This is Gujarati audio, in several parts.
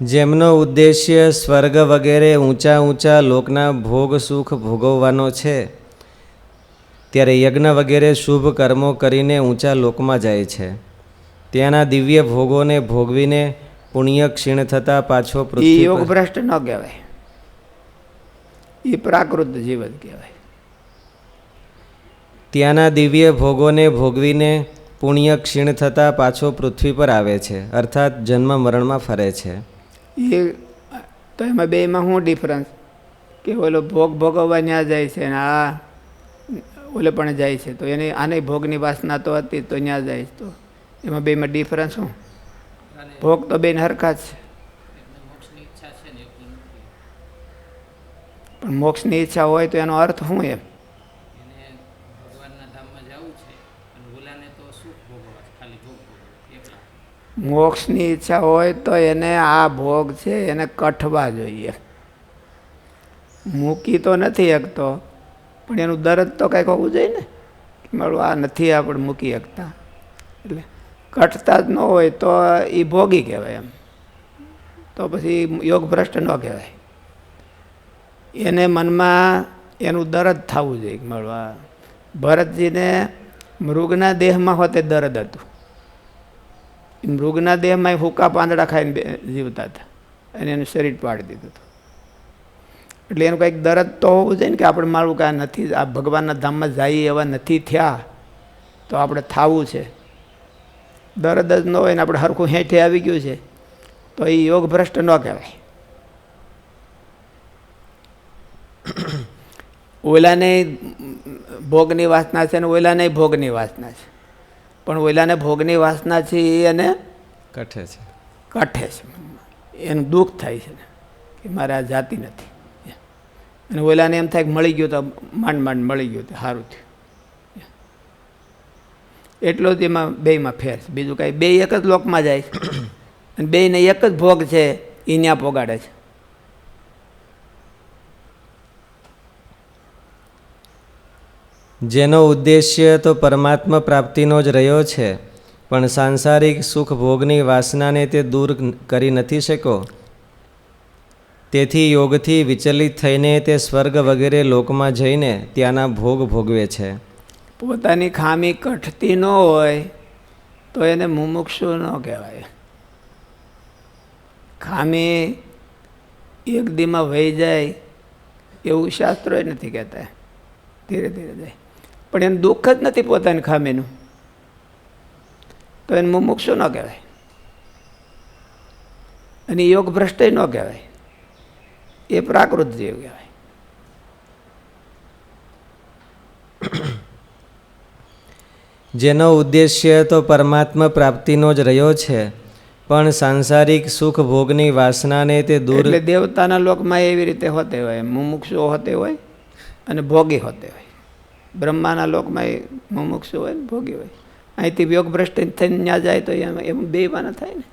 જેમનો ઉદ્દેશ્ય સ્વર્ગ વગેરે ઊંચા ઊંચા લોકના ભોગ સુખ ભોગવવાનો છે ત્યારે યજ્ઞ વગેરે શુભ કર્મો કરીને ઊંચા લોકમાં જાય છે. ત્યાંના દિવ્ય ભોગોને ભોગવીને પુણ્ય ક્ષીણ થતાં પાછો પૃથ્વી યોગ ભ્રષ્ટ ન કહેવાય. એ પ્રાકૃત જીવન કહેવાય. ત્યાંના દિવ્ય ભોગોને ભોગવીને પુણ્ય ક્ષીણ થતાં પાછો પૃથ્વી પર આવે છે અર્થાત જન્મ મરણમાં ફરે છે. એ તો એમાં બેમાં શું ડિફરન્સ કે ઓલો ભોગ ભોગવવા ત્યાં જાય છે ને આ ઓલે પણ જાય છે. તો એને આને ભોગની વાસના તો હતી તો ત્યાં જાય તો. એમાં બેમાં ડિફરન્સ શું? ભોગ તો બેન હરખા છે. પણ મોક્ષની ઈચ્છા હોય તો એનો અર્થ શું એમ? મોક્ષની ઈચ્છા હોય તો એને આ ભોગ છે, એને કઠવા જોઈએ. મૂકી તો નથી શકતો પણ એનું દરદ તો કંઈક હોવું જોઈએ ને? મારું આ નથી આપણે મૂકી શકતા એટલે કઠતા જ ન હોય તો એ ભોગી કહેવાય એમ. તો પછી યોગ ભ્રષ્ટ ન કહેવાય. એને મનમાં એનું દરદ થવું જોઈએ મળવા ભરતજીને મૃગના દેહમાં હોતે દરદ હતું. મૃગના દેહમાં હુકા પાંદડા ખાઈને જીવતા હતા. અને એનું શરીર પાડી દીધું હતું. એટલે એનું કંઈક દરદ તો હોવું જોઈએ ને કે આપણે મારું કાંઈ નથી, આ ભગવાનના ધામમાં જઈએ એવા નથી થયા, તો આપણે થાવું છે. દરદ જ ન હોય ને આપણે હરખું હેઠે આવી ગયું છે, તો એ યોગ ભ્રષ્ટ ન કહેવાય. ઓલાને ભોગની વાસના છે ને ઓલાને ભોગની વાસના છે. પણ ઓલાને ભોગની વાસના છે એ એને કઠે છે. કઠે છે. એનું દુઃખ થાય છે ને કે મારે આ જાતિ નથી. અને ઓલાને એમ થાય કે મળી ગયું તો માંડ માંડ મળી ગયું તો સારું થયું. એટલો જ એમાં બેયમાં ફેર છે. બીજું કાંઈ બે એક જ લોકમાં જાય છે. અને બેયને એક જ ભોગ છે એ ત્યાં પોગાડે છે. જેનો ઉદ્દેશ્ય તો પરમાત્મા પ્રાપ્તિનો જ રહ્યો છે, પણ સાંસારિક સુખ ભોગની વાસનાને તે દૂર કરી નથી શક્યો. તેથી યોગથી વિચલિત થઈને તે સ્વર્ગ વગેરે લોકમાં જઈને ત્યાંના ભોગ ભોગવે છે. પોતાની ખામી કઠતી ન હોય તો એને મુમુક્ષુ ન કહેવાય. ખામી એક દીમાં વહી જાય એવું શાસ્ત્રોએ નથી કહેતા. ધીરે ધીરે જાય. પણ એને દુઃખ જ નથી પોતાની ખામીનું. તો એને મુમુક્ષુ ન કહેવાય. અને યોગ ભ્રષ્ટ ન કહેવાય. એ પ્રાકૃત જેવ કહેવાય. જેનો ઉદ્દેશ્ય તો પરમાત્મા પ્રાપ્તિનો જ રહ્યો છે પણ સાંસારિક સુખ ભોગની વાસનાને તે દૂર એટલે દેવતાના લોકમાં એવી રીતે હોતે હોય. મુમુક્ષુ હોતે હોય અને ભોગી હોતે હોય. બ્રહ્માના લોકમાં એ મુમુક્ષ હોય ને ભોગી હોય. અહીંથી યોગ ભ્રષ્ટ થઈને ત્યાં જાય તો એમ એમ બે વાના થાય ને.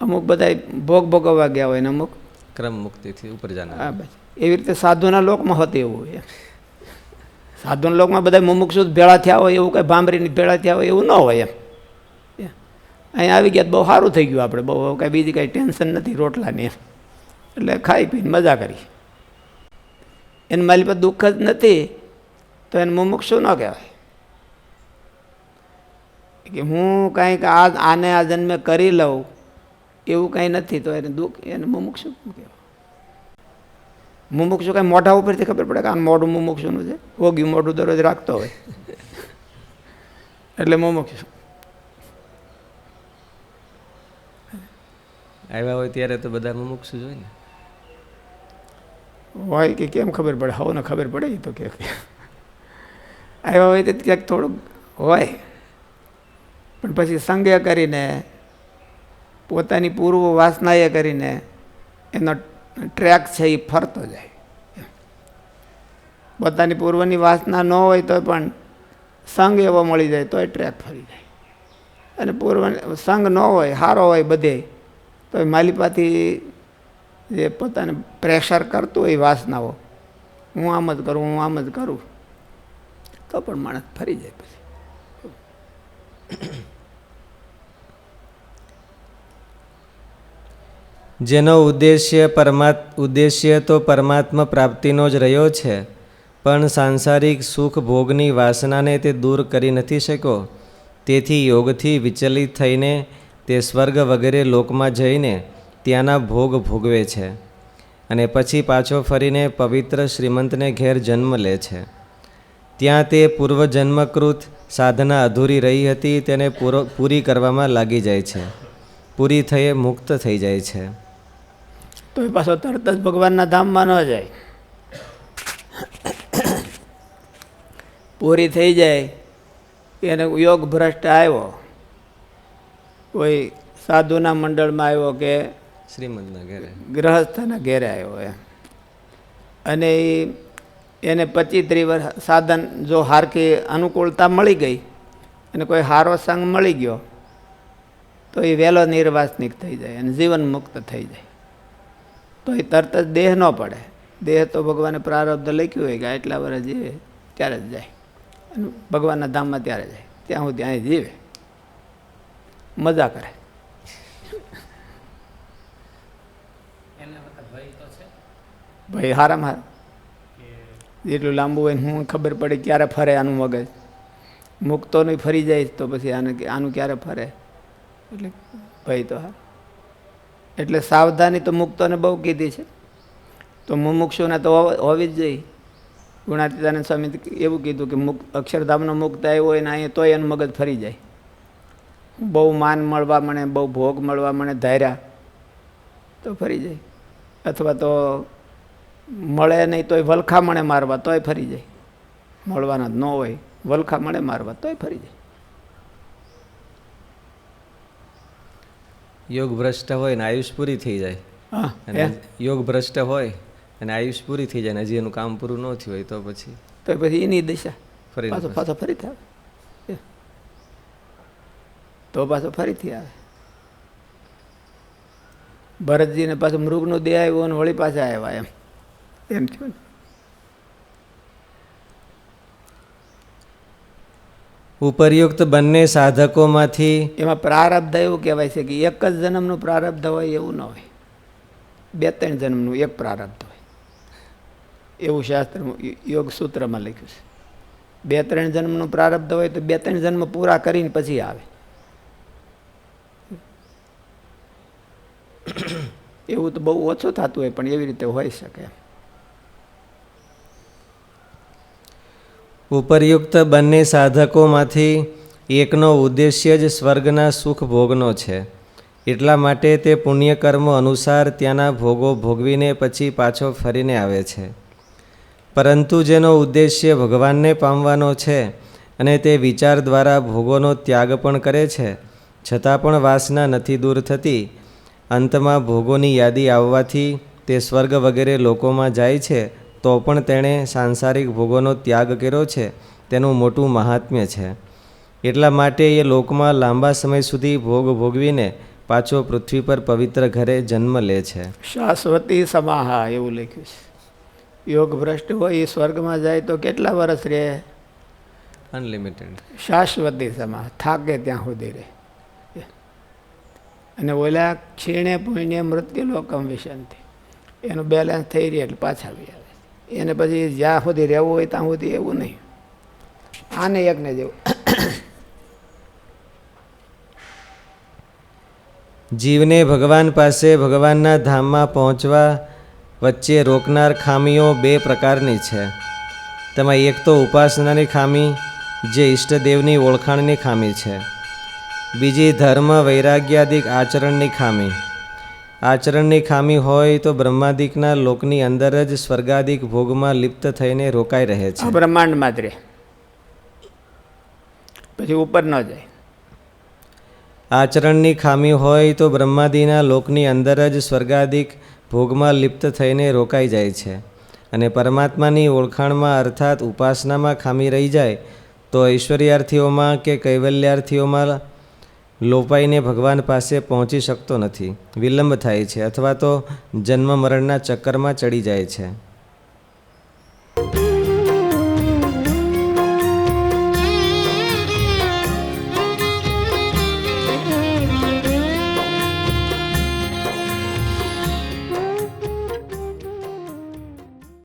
અમુક બધા ભોગ ભોગવવા ગયા હોય ને અમુક. ક્રમ મુક્તિથી ઉપર જાના હા બસ. એવી રીતે સાધુના લોકમાં હોતે એવું હોય સાધુના લોકમાં બધા મુમુક્ષુ ભેળા થયા હોય એવું કંઈ ભાંભરીને ભેળા થયા હોય એવું ન હોય એમ. અહીં આવી ગયા બહુ સારું થઈ ગયું આપણે બહુ કાંઈ બીજી કાંઈ ટેન્શન નથી રોટલાની એટલે ખાઈ પીને મજા કરી. એને મારી પર દુઃખ જ નથી. તો એને મુમુક્ષુ ન કહેવાય? કે હું કાંઈક આ આને આ જન્મે કરી લઉં એવું કાંઈ નથી તો એને દુઃખ એને મુમુક્ષુ કહેવાય? મુમુક્ષુ કાંઈ મોઢા ઉપરથી ખબર પડે કે આ મોઢું મુમુક્ષુનું છે? ઓગ્યું મોઢું દરરોજ રાખતો હોય. એટલે મુમુક્ષુ. આવ્યા હોય ત્યારે તો બધા મુમુક્ષુ જ હોય ને? હોય કે કેમ ખબર પડે? હવને ખબર પડે તો કે. આવ્યા હોય તો ક્યાંક થોડુંક હોય. પણ પછી સંગે કરીને, પોતાની પૂર્વ વાસનાએ કરીને એનો ટ્રેક છે એ ફરતો જાય. પોતાની પૂર્વની વાસના ન હોય તો પણ સંગ એવો મળી જાય તોય ટ્રેક ફરી જાય. અને પૂર્વ સંગ ન હોય સારો હોય બધે તો એ માલિપાથી જે પોતાને પ્રેશર કરતું હોય વાસનાઓ, હું આમ જ કરું, હું આમ જ કરું. તો પણ માણસ ફરી જાય પછી. જેનો ઉદ્દેશ્ય પરમા, ઉદ્દેશ્ય તો પરમાત્મા પ્રાપ્તિનો જ રહ્યો છે, પણ સાંસારિક સુખ ભોગની વાસનાને તે દૂર કરી નથી શક્યો. તેથી યોગથી વિચલિત થઈને તે સ્વર્ગ વગેરે લોકમાં જઈને ત્યાંના ભોગ ભોગવે છે અને પછી પાછો ફરીને પવિત્ર શ્રીમંતને ઘેર જન્મ લે છે. ત્યાં તે પૂર્વજન્મકૃત સાધના અધૂરી રહી હતી તેને પૂરો પૂરી કરવામાં લાગી જાય છે. પૂરી થયે મુક્ત થઈ જાય છે. તો એ પાછો તરત જ ભગવાનના ધામમાં ન જાય. પૂરી થઈ જાય એને યોગ ભ્રષ્ટ આવ્યો. કોઈ સાધુના મંડળમાં આવ્યો કે શ્રીમંદના ઘરે. ગ્રહસ્થના ઘેરે આવ્યો એમ. અને ઈ એને પચીસ ત્રીસ વર્ષ સાધન જો હારકી અનુકૂળતા મળી ગઈ અને કોઈ હારો સંગ મળી ગયો તો એ વહેલો નિર્વાસનિક થઈ જાય અને જીવન મુક્ત થઈ જાય. તો એ તરત જ દેહ ન પડે. દેહ તો ભગવાને પ્રારબ્ધ લખ્યું હોય કે આટલા વર્ષ જીવે ત્યારે જ જાય. અને ભગવાનના ધામમાં ત્યારે જાય. ત્યાં હું ત્યાં જીવે. મજા કરે. ભાઈ હારામાં હારા જેટલું લાંબુ હોય હું ખબર પડે ક્યારે ફરે આનું મગજ. મૂકતો નહીં ફરી જાય તો પછી આને આનું ક્યારે ફરે? એટલે ભાઈ તો હા. એટલે સાવધાની તો મુક્તોને બહુ કીધી છે. તો મુમુક્ષુને તો હોવી જ જોઈએ. ગુણાતીતાનંદ સ્વામી એવું કીધું કે મુક્ત અક્ષરધામનો મુક્ત આવ્યો હોય ને અહીંયા તોય એનું મગજ ફરી જાય. બહુ માન મળવા મને બહુ ભોગ મળવા મને ધાર્યા તો ફરી જાય. અથવા તો મળે નહીં તોય વલખા મળે મારવા તોય ફરી જાય. મળવાના જ ન હોય વલખા મળે મારવા તોય ફરી જાય. યોગ ભ્રષ્ટ હોય ને આયુષ પૂરી થઈ જાય. હા અને યોગ ભ્રષ્ટ હોય અને આયુષ પૂરી થઈ જાય ને હજી એનું કામ પૂરું ન થયું હોય તો પછી તો પછી એની દિશા. ફરી પાછો પાછો ફરીથી આવે તો પાછો ફરીથી આવે. ભરતજીને પાછું મૃગનું દેહ આવ્યું અને વળી પાછા આવ્યા એમ. એમ થયું ઉપરયુક્ત બંને સાધકોમાંથી એમાં પ્રારબ્ધ એવું કહેવાય છે કે એક જ જન્મનું પ્રારબ્ધ હોય એવું ન હોય. બે ત્રણ જન્મનું એક પ્રારબ્ધ હોય. એવું શાસ્ત્ર યોગ સૂત્રમાં લખ્યું છે. બે ત્રણ જન્મનું પ્રારબ્ધ હોય તો બે ત્રણ જન્મ પૂરા કરીને પછી આવે. એવું તો બહુ ઓછું થતું હોય પણ એવી રીતે હોઈ શકે ઉપરયુક્ત બંને સાધકોમાંથી એકનો ઉદ્દેશ્ય જ સ્વર્ગના સુખ ભોગનો છે. એટલા માટે તે પુણ્યકર્મો અનુસાર ત્યાંના ભોગો ભોગવીને પછી પાછો ફરીને આવે છે. પરંતુ જેનો ઉદ્દેશ્ય ભગવાનને પામવાનો છે અને તે વિચાર દ્વારા ભોગોનો ત્યાગ પણ કરે છે, છતાં પણ વાસના નથી દૂર થતી. અંતમાં ભોગોની યાદી આવવાથી તે સ્વર્ગ વગેરે લોકોમાં જાય છે તો પણ તેણે સાંસારિક ભોગોનો ત્યાગ કર્યો છે તેનું મોટું મહાત્મ્ય છે. એટલા માટે એ લોકમાં લાંબા સમય સુધી ભોગ ભોગવીને પાછો પૃથ્વી પર પવિત્ર ઘરે જન્મ લે છે. શાશ્વતી સમાહા એવું લખ્યું છે. યોગ ભ્રષ્ટ હોય એ સ્વર્ગમાં જાય તો કેટલા વર્ષ રહે? અનલિમિટેડ શાશ્વતી સમા થાકે ત્યાં સુધી રહે. અને ઓલા ક્ષીણે પુણ્ય મૃત્યુ લોકમ વિશંતિ એનું બેલેન્સ થઈ રહે એટલે પાછા આવી આવે એને પછી જ્યાં સુધી રહેવું હોય ત્યાં સુધી એવું નહીં. આને એકને જેવું. જીવને ભગવાન પાસે ભગવાનના ધામમાં પહોંચવા વચ્ચે રોકનાર ખામીઓ બે પ્રકારની છે. તેમાં એક તો ઉપાસનાની ખામી, જે ઈષ્ટદેવની ઓળખાણની ખામી છે. બીજી ધર્મ વૈરાગ્યાદિક આચરણની ખામી. આચરણની ખામી હોય તો બ્રહ્માદિકના લોકની અંદર જ સ્વર્ગાદિક ભોગમાં લિપ્ત થઈને રોકાઈ રહે છે. બ્રહ્માંડમાં જ રહે. પછી ઉપર ન જાય. આચરણની ખામી હોય તો બ્રહ્માદિના લોકની અંદર જ સ્વર્ગાદિક ભોગમાં લિપ્ત થઈને રોકાઈ જાય છે. અને પરમાત્માની ઓળખાણમાં અર્થાત ઉપાસનામાં ખામી રહી જાય તો ઐશ્વર્યાર્થીઓમાં કે કૈવલ્યાર્થીઓમાં લોપાઈને ભગવાન પાસે પહોંચી શકતો નથી. વિલંબ થાય છે અથવા તો જન્મ મરણના ચક્કરમાં ચડી જાય છે.